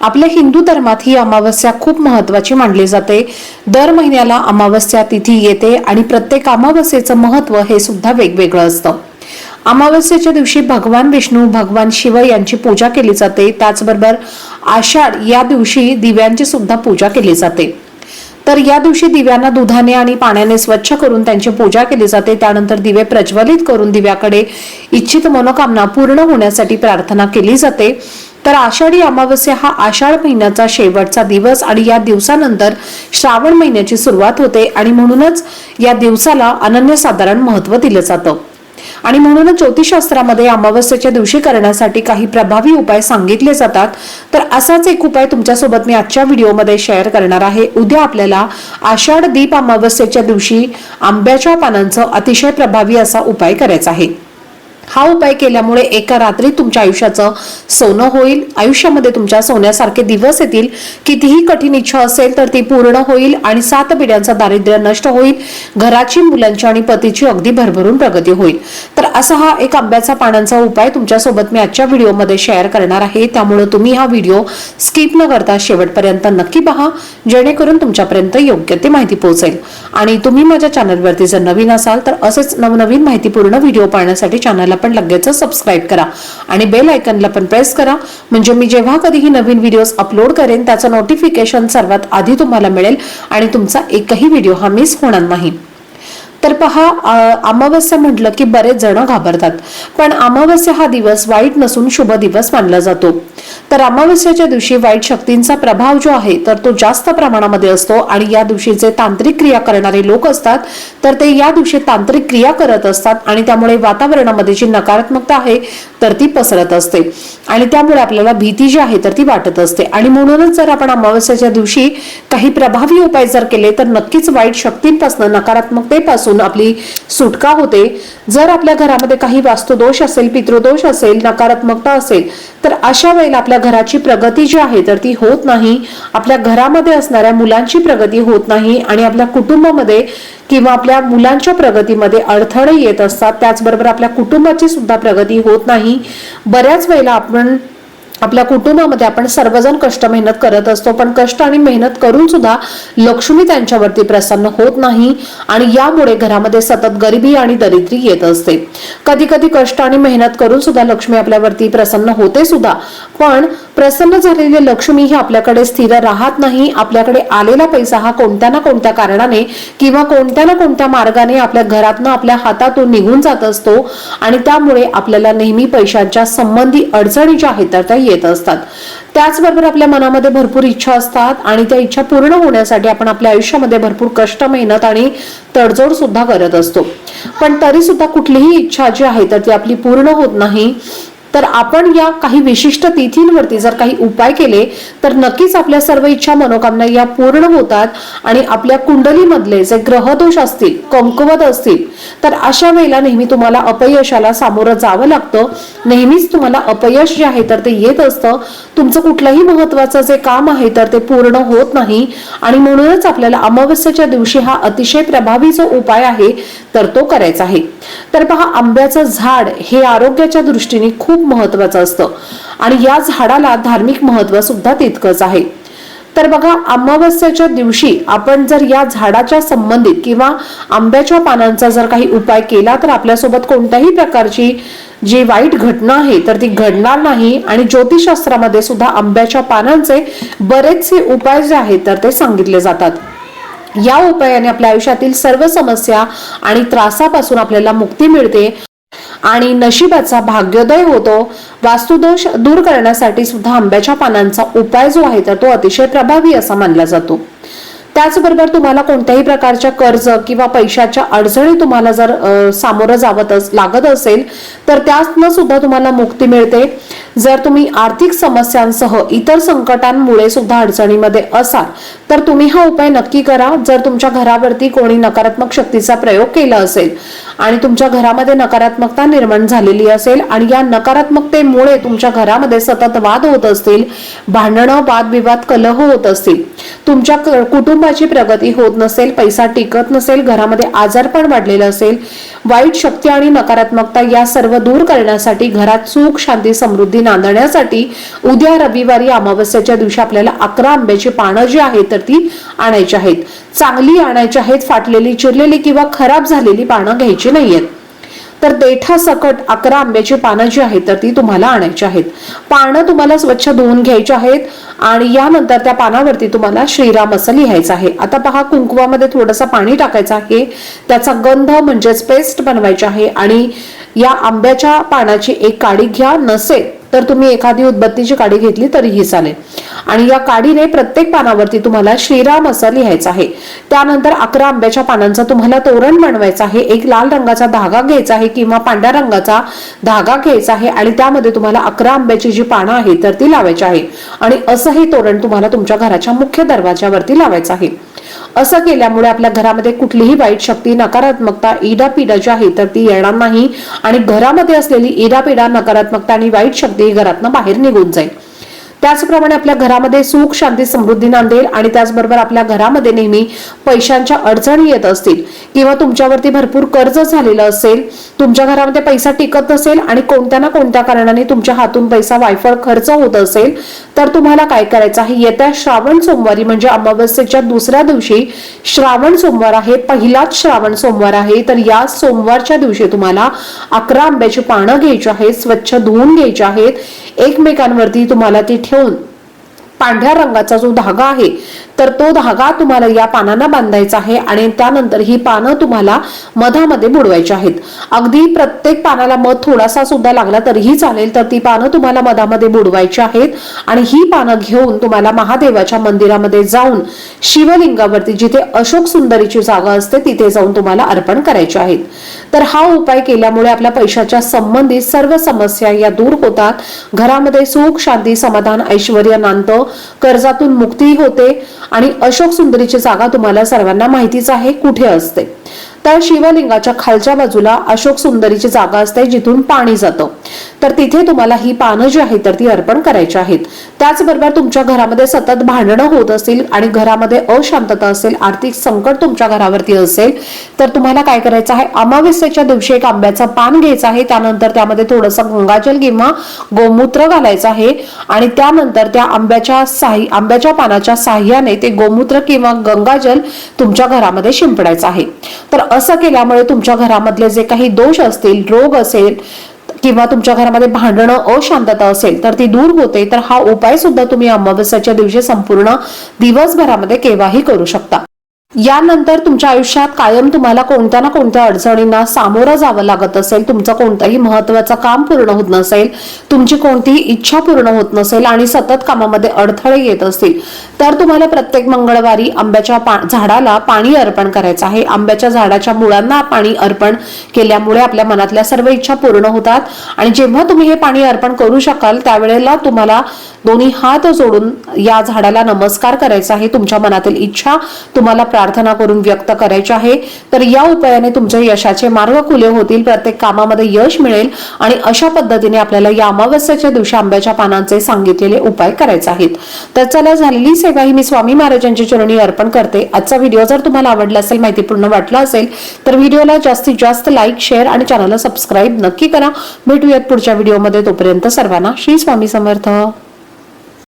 आपल्या हिंदू धर्मात ही अमावस्या खूप महत्वाची मानली जाते. दर महिन्याला अमावस्या तिथी येते आणि प्रत्येक अमावस्येचं महत्त्व हे सुद्धा वेगवेगळं असतं. अमावस्येच्या दिवशी भगवान विष्णू भगवान शिव यांची पूजा केली जाते. त्याचबरोबर आषाढ या दिवशी दिव्यांची सुद्धा पूजा केली जाते. तर या दिवशी दिव्यांना दुधाने आणि पाण्याने स्वच्छ करून त्यांची पूजा केली जाते. त्यानंतर दिवे प्रज्वलित करून दिव्याकडे इच्छित मनोकामना पूर्ण होण्यासाठी प्रार्थना केली जाते. तर आषाढी अमावस्या हा आषाढ महिन्याचा शेवटचा दिवस आणि या दिवसानंतर श्रावण महिन्याची सुरुवात होते आणि म्हणूनच या दिवसाला अनन्यसाधारण महत्त्व दिलं जातं. आणि म्हणूनच ज्योतिषशास्त्रामध्ये अमावस्येच्या दिवशी करण्यासाठी काही प्रभावी उपाय सांगितले जातात. तर असाच एक उपाय तुमच्यासोबत मी आजच्या व्हिडिओमध्ये शेअर करणार आहे. उद्या आपल्याला आषाढ दीप अमावस्येच्या दिवशी आंब्याच्या पानांचं अतिशय प्रभावी असा उपाय करायचा आहे. हा उपाय केल्यामुळे एका रात्री तुमच्या आयुष्याचं सोनं होईल. आयुष्यामध्ये तुमच्या सोन्यासारखे दिवस येतील. कितीही कठीण इच्छा असेल तर ती पूर्ण होईल आणि सात पिढ्यांचं दारिद्र्य नष्ट होईल. घराची मुलांची आणि पतीची अगदी भरभरून प्रगती होईल. तर असा हा एक आंब्याचा पानांचा उपाय तुमच्यासोबत मी आजच्या व्हिडिओमध्ये शेअर करणार आहे. त्यामुळे तुम्ही हा व्हिडिओ स्किप न करता शेवटपर्यंत नक्की पहा. जेणेकरून तुमच्यापर्यंत योग्य ते माहिती पोहोचेल. आणि तुम्ही माझ्या चॅनलवरती जर नवीन असाल तर असेच नवनवीन माहितीपूर्ण व्हिडिओ पाहण्यासाठी चॅनलला पण लगेच सबस्क्राईब करा. आणि बेल आयकनला पण प्रेस करा. म्हणजे मी जेव्हा कधीही नवीन व्हिडिओज अपलोड करेन त्याचं नोटिफिकेशन सर्वात आधी तुम्हाला मिळेल आणि तुमचा एकही व्हिडिओ हा मिस होणार नाही. तर पहा अमावस्या म्हटलं की बरेच जण घाबरतात. पण अमावस्या हा दिवस वाईट नसून शुभ दिवस मानला जातो. तर अमावस्याच्या दिवशी वाईट शक्तींचा प्रभाव जो आहे तर तो जास्त प्रमाणामध्ये असतो आणि या दिवशी जे तांत्रिक क्रिया करणारे लोक असतात तर ते या दिवशी तांत्रिक क्रिया करत असतात आणि त्यामुळे वातावरणामध्ये जी नकारात्मकता आहे तर ती पसरत असते. आणि त्यामुळे आपल्याला भीती जी आहे तर ती वाटत असते. आणि म्हणूनच जर आपण अमावस्याच्या दिवशी काही प्रभावी उपाय जर केले तर नक्कीच वाईट शक्तींपासून नकारात्मकतेपासून आपली सुटका होते. जर आपल्या घरामध्ये काही वास्तुदोष असेल पितृदोष असेल नकारात्मकता असेल तर अशा वेळेला आपल्या घराची प्रगती जी आहे तर ती होत नाही. आपल्या घरामध्ये असणाऱ्या मुलांची प्रगती होत नाही. आणि आपल्या कुटुंबामध्ये किंवा आपल्या मुलांच्या प्रगतीमध्ये अडथळे येत असतात त्याचबरोबर आपल्या कुटुंबाची सुद्धा प्रगती होत नाही. बऱ्याच वेळेला आपण आपल्या कुटुंबामध्ये आपण सर्वजण कष्ट मेहनत करत असतो पण कष्ट आणि मेहनत करून सुद्धा लक्ष्मी त्यांच्यावरती प्रसन्न होत नाही आणि यामुळे घरामध्ये सतत गरिबी आणि दरिद्री येत असते. कधी कधी कष्ट आणि मेहनत करून सुद्धा लक्ष्मी आपल्यावरती प्रसन्न होते सुद्धा पण प्रसन्न झालेली लक्ष्मी ही आपल्याकडे स्थिर राहत नाही. आपल्याकडे आलेला पैसा हा कोणत्या ना कोणत्या कारणाने किंवा कोणत्या ना कोणत्या मार्गाने आपल्या घरातनं आपल्या हातातून निघून जात असतो आणि त्यामुळे आपल्याला नेहमी पैशांच्या संबंधी अडचणी ज्या आहेत तर त्या येत असतात. त्याचबरोबर आपल्या मनामध्ये भरपूर इच्छा असतात आणि त्या इच्छा पूर्ण होण्यासाठी आपण आपल्या आयुष्यामध्ये भरपूर कष्ट मेहनत आणि तडजोड सुद्धा करत असतो. पण तरी सुद्धा कुठलीही इच्छा जी आहे तर ती आपली पूर्ण होत नाही. तर आपण या काही विशिष्ट तिथींवरती जर काही उपाय केले तर नक्कीच आपल्या सर्व इच्छा मनोकामना या पूर्ण होतात आणि आपल्या कुंडलीमधले जे ग्रहदोष असतील कमकुवत असतील तर अशा वेळेला नेहमी तुम्हाला अपयशाला सामोरं जावं लागतं. नेहमीच तुम्हाला अपयश जे आहे तर ते येत असतं. तुमचं कुठलंही महत्वाचं जे काम आहे तर ते पूर्ण होत नाही. आणि म्हणूनच आपल्याला अमावस्येच्या दिवशी हा अतिशय प्रभावी जो उपाय आहे तर तो करायचा आहे. तर पहा आंब्याचं झाड हे आरोग्याच्या दृष्टीने खूप महत्वाचं असतं. आणि या झाडाला धार्मिक महत्त्व सुद्धा तितकंच आहे. तर बघा अमावस्याच्या दिवशी आपण जर या झाडाच्या संबंधित किंवा आंब्याच्या पानांचा जर काही उपाय केला तर आपल्यासोबत कोणत्याही प्रकारची जी वाईट घटना आहे तर ती घडणार नाही. आणि ज्योतिषशास्त्रामध्ये सुद्धा आंब्याच्या पानांचे बरेचसे उपाय जे आहेत तर ते सांगितले जातात. या उपायाने आपल्या आयुष्यातील सर्व समस्या आणि त्रासापासून आपल्याला मुक्ती मिळते. आणि नशिबाचा भाग्योदय होतो वास्तुदोष दूर करण्यासाठी सुद्धा आंब्याच्या पानांचा उपाय जो आहे तर तो अतिशय प्रभावी असा मानला जातो. त्याचबरोबर तुम्हाला कोणत्याही प्रकारच्या कर्ज किंवा पैशाच्या अडचणी तुम्हाला जर सामोरं जावत लागत असेल तर त्यातनं सुद्धा तुम्हाला मुक्ती मिळते. जर तुम्ही आर्थिक समस्यांसह इतर संकटांमुळे सुद्धा अडचणीमध्ये असाल तर तुम्ही हा उपाय नक्की करा जर तुमच्या घरावरती कोणी नकारात्मक शक्तीचा प्रयोग केला असेल आणि तुमच्या घरामध्ये नकारात्मकता निर्माण झालेली असेल आणि या नकारात्मकतेमुळे तुमच्या घरामध्ये सतत वाद होत असतील भांडणं वादविवाद कलह होत असतील तुमच्या कुटुंबाची प्रगती होत नसेल पैसा टिकत नसेल घरामध्ये आजारपण वाढलेलं असेल वाईट शक्ती आणि नकारात्मकता या सर्व दूर करण्यासाठी घरात सुख शांती समृद्धी नांदण्यासाठी उद्या रविवारी अमावस्याच्या दिवशी आपल्याला अकरा आंब्याची पानं जी आहेत तर आणायची आहेत. चांगली आणायची आहेत फाटलेली चिरलेली किंवा खराब झालेली पानं घ्यायची नाहीयेत. तर देठा सकट अकरा आंब्याची पानं जी आहेत तर ती तुम्हाला आणायची आहेत. पानं तुम्हाला स्वच्छ धुवून घ्यायची आहेत आणि यानंतर त्या पानावरती तुम्हाला श्रीराम असं लिहायचं आहे. आता पहा कुंकुवामध्ये थोडंसं पाणी टाकायचं आहे. त्याचा गंध म्हणजेच पेस्ट बनवायची आहे आणि या आंब्याच्या पानाची एक काडी घ्या. नसेल तर तुम्ही एखादी उदबत्तीची काडी घेतली तरीही चालेल. आणि या काडीने प्रत्येक पानावरती तुम्हाला श्रीराम असं लिहायचं आहे. त्यानंतर अकरा आंब्याच्या पानांचं तुम्हाला तोरण बनवायचं आहे. एक लाल रंगाचा धागा घ्यायचा आहे किंवा पांढऱ्या रंगाचा धागा घ्यायचा आहे आणि त्यामध्ये तुम्हाला अकरा आंब्याची जी पानं आहेत तर ती लावायची आहे. आणि असं हे तोरण तुम्हाला तुमच्या घराच्या मुख्य दरवाजावरती लावायचं आहे. असं केल्यामुळे आपल्या घरामध्ये कुठलीही वाईट शक्ती नकारात्मकता इडापिडा जी आहे तर ती येणार नाही. आणि घरामध्ये असलेली इडापिडा नकारात्मकता आणि वाईट शक्ती ही घरातनं बाहेर निघून जाईल. त्याचप्रमाणे आपल्या घरामध्ये सुख शांती समृद्धी नांदेल आणि त्याचबरोबर आपल्या घरामध्ये नेहमी पैशांच्या अडचणी येत असतील किंवा तुमच्यावरती भरपूर कर्ज झालेलं असेल तुमच्या घरामध्ये पैसा टिकत नसेल आणि कोणत्या ना कोणत्या कारणाने तुमच्या हातून पैसा वायफळ खर्च होत असेल तर तुम्हाला काय करायचं आहे? येत्या श्रावण सोमवारी म्हणजे अमावस्येच्या दुसऱ्या दिवशी श्रावण सोमवार आहे पहिलाच श्रावण सोमवार आहे तर या सोमवारच्या दिवशी तुम्हाला अकरा आंब्याची पानं घ्यायची आहेत स्वच्छ धुवून घ्यायची आहेत. एकमेकांवरती तुम्हाला ती घेऊन पांढऱ्या रंगाचा जो धागा आहे तर तो धागा तुम्हाला या पानांना बांधायचा आहे आणि त्यानंतर ही पानं तुम्हाला मधामध्ये बुडवायची आहेत. अगदी प्रत्येक पानाला मध थोडासा सुद्धा लागला तरीही चालेल तर ती पानं तुम्हाला मधामध्ये बुडवायची आहेत. आणि ही पानं घेऊन तुम्हाला महादेवाच्या मंदिरामध्ये जाऊन शिवलिंगावरती जिथे अशोक सुंदरीची जागा असते तिथे जाऊन तुम्हाला अर्पण करायचे आहेत. तर हा उपाय केल्यामुळे आपल्या पैशाच्या संबंधित सर्व समस्या या दूर होतात. घरामध्ये सुख शांती समाधान ऐश्वर नांदतं कर्जातून मुक्ती होते. आणि अशोक सुंदरीची जागा तुम्हाला सर्वांना माहितीच आहे कुठे असते. तर शिवलिंगाच्या खालच्या बाजूला अशोक सुंदरीची जागा असते जिथून पाणी जातं. तर तिथे तुम्हाला ही पानं जी आहेत तर ती अर्पण करायची आहेत. त्याचबरोबर तुमच्या घरामध्ये सतत भांडणं होत असतील आणि घरामध्ये अशांतता असेल आर्थिक संकट तुमच्या घरावरती असेल तर तुम्हाला काय करायचं आहे? अमावस्येच्या दिवशी एक आंब्याचं पान घ्यायचं आहे. त्यानंतर त्यामध्ये थोडंसं गंगाजल किंवा गोमूत्र घालायचं आहे. आणि त्यानंतर त्या आंब्याच्या साही आंब्याच्या पानाच्या साह्याने ते गोमूत्र किंवा गंगाजल तुमच्या घरामध्ये शिंपडायचं आहे. तर असं केल्यामुळे तुमच्या घरामधले जे काही दोष असतील रोग असेल किंवा तुमच्या घरामध्ये भांडणं अशांतता असेल तर ती दूर होते तर हा उपाय सुद्धा तुम्ही अमावस्याच्या दिवशी संपूर्ण दिवसभरामध्ये केव्हाही करू शकता. यानंतर तुमच्या आयुष्यात कायम तुम्हाला कोणत्या ना कोणत्या अडचणींना सामोरं जावं लागत असेल तुमचं कोणतंही महत्वाचं काम पूर्ण होत नसेल तुमची कोणतीही इच्छा पूर्ण होत नसेल आणि सतत कामामध्ये अडथळे येत असतील तर तुम्हाला प्रत्येक मंगळवारी आंब्याच्या पा झाडाला पाणी अर्पण करायचं आहे. आंब्याच्या झाडाच्या मुळांना पाणी अर्पण केल्यामुळे आपल्या मनातल्या सर्व इच्छा पूर्ण होतात आणि जेव्हा तुम्ही हे पाणी अर्पण करू शकाल त्यावेळेला तुम्हाला दोन्ही हात जोडून या झाडाला नमस्कार करायचा आहे. तुमच्या मनातील इच्छा तुम्हाला प्रार्थना करून व्यक्त करायची आहे. तर या उपायाने तुमच्या यशाचे मार्ग खुले होतील प्रत्येक कामामध्ये यश मिळेल आणि अशा पद्धतीने आपल्याला या अमावस्याच्या दिवशी आंब्याच्या पानांचे सांगितलेले उपाय करायचे आहेत. तर चला झालेली सेवा ही मी स्वामी महाराजांच्या चरणी अर्पण करते. आजचा व्हिडिओ जर तुम्हाला आवडला असेल माहितीपूर्ण वाटला असेल तर व्हिडिओला जास्तीत जास्त लाईक शेअर आणि चॅनलला सबस्क्राईब नक्की करा. भेटूयात पुढच्या व्हिडिओमध्ये. तोपर्यंत सर्वांना श्री स्वामी समर्थ.